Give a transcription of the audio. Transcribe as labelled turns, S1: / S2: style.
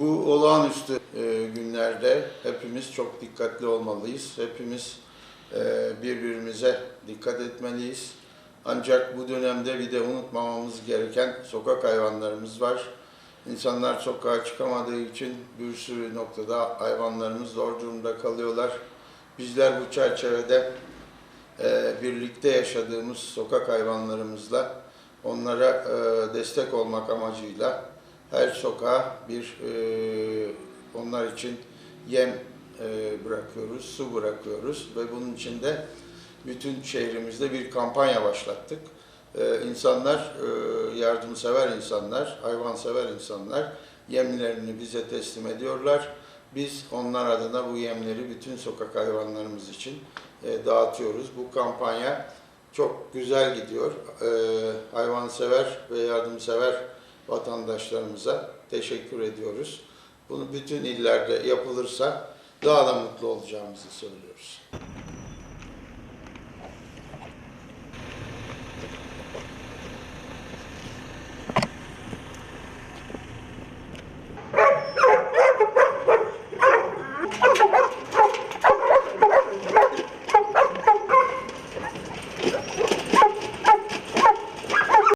S1: Bu olağanüstü e, günlerde hepimiz çok dikkatli olmalıyız. Hepimiz e, birbirimize dikkat etmeliyiz. Ancak bu dönemde bir de unutmamamız gereken sokak hayvanlarımız var. İnsanlar sokağa çıkamadığı için bir sürü noktada hayvanlarımız zor durumda kalıyorlar. Bizler bu çerçevede e, birlikte yaşadığımız sokak hayvanlarımızla onlara e, destek olmak amacıyla her sokağa bir e, onlar için yem e, bırakıyoruz, su bırakıyoruz ve bunun için de bütün şehrimizde bir kampanya başlattık. E, insanlar, e, yardımsever insanlar, hayvansever insanlar yemlerini bize teslim ediyorlar. Biz onlar adına bu yemleri bütün sokak hayvanlarımız için e, dağıtıyoruz. Bu kampanya çok güzel gidiyor. E, hayvansever ve yardımsever vatandaşlarımıza teşekkür ediyoruz. Bunu bütün illerde yapılırsa daha da mutlu olacağımızı söylüyoruz.